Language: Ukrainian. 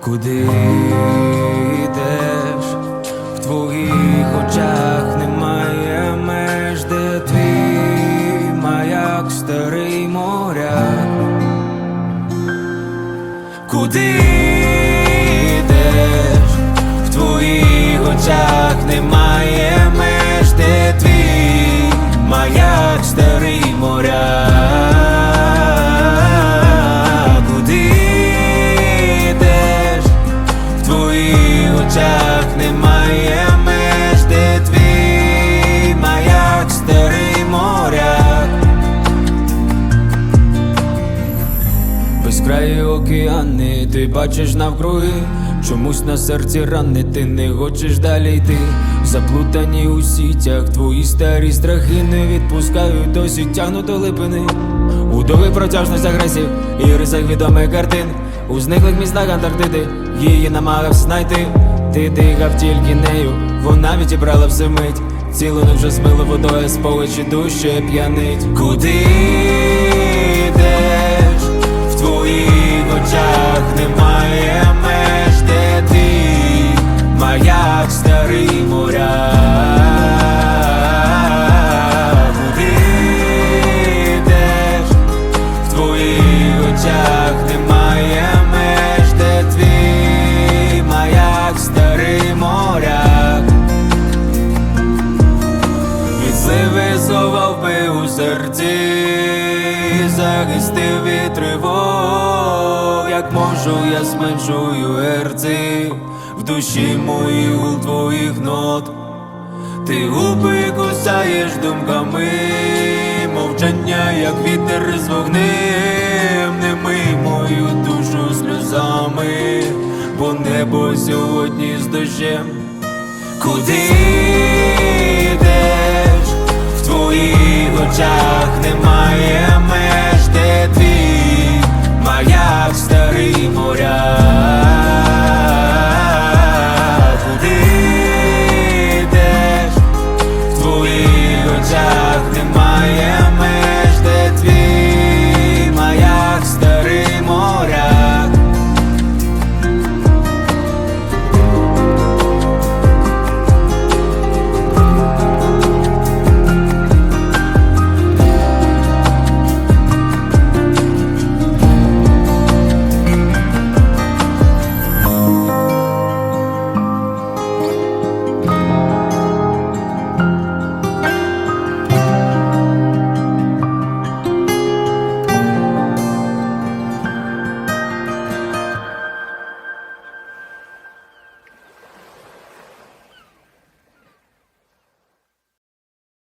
Куди йдеш? В твоїх очах немає меж, де твій маяк, старий моряк. Куди йдеш? Безкраї океани, ти бачиш навкруги, чомусь на серці рани, ти не хочеш далі йти. Заплутані у сітях, твої старі страхи не відпускають, досі тягнуть до липини. У довгих протяжність агресів і рисах відомих картин. У зниклих містах Антарктиди її намагався знайти. Ти дихав тільки нею, вона відібрала все мить. Цілу вже змило водою, сповичі душе п'янить. Куди йдеш? Твоїх очах немає меж, де твій маяк старий моряк. Куди йдеш? В твоїх очах немає меж, маяк старий моряк. Відсливи совав би у серці, захистив від тривог, як можу, я зменшую герці в душі моїх гул твоїх нот. Ти губи кусаєш думками, мовчання, як вітер з вогнем, не мий мою душу сльозами, бо небо сьогодні з дощем. Куди йдеш? В твоїх очах